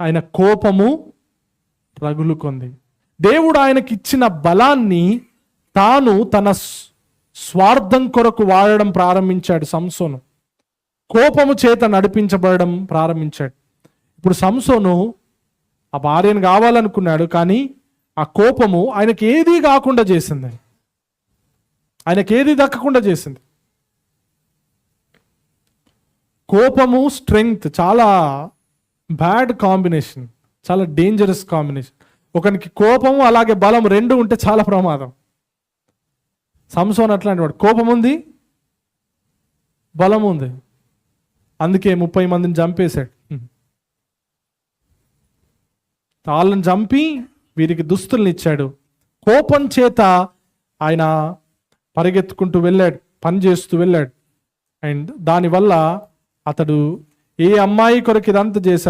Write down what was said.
ఆయన కోపము రగులుకుంది. దేవుడు ఆయనకి ఇచ్చిన బలాన్ని తాను తన స్వార్థం కొరకు వాడడం ప్రారంభించాడు సంసోను. కోపము చేత నడిపించబడడం ప్రారంభించాడు. ఇప్పుడు సంసోను ఆ భార్యను కావాలనుకున్నాడు కానీ ఆ కోపము ఆయనకి ఏదీ కాకుండా చేసింది. ఆయనకి ఏది దక్కకుండా చేసింది. కోపము స్ట్రెంగ్త్ చాలా బ్యాడ్ కాంబినేషన్ చాలా డేంజరస్ కాంబినేషన్ ఒకనికి కోపము అలాగే బలం రెండు ఉంటే చాలా ప్రమాదం. సంసోన్ అట్లాంటి వాడు. కోపం ఉంది బలం ఉంది అందుకే ముప్పై మందిని చంపేశాడు. వాళ్ళని చంపి వీరికి దుస్తుల్ని ఇచ్చాడు. కోపం చేత ఆయన పరిగెత్తుకుంటూ వెళ్ళాడు పని చేస్తూ వెళ్ళాడు. అండ్ దానివల్ల అతడు ఏ అమ్మాయి కొరకు ఇదంతా చేశాడు?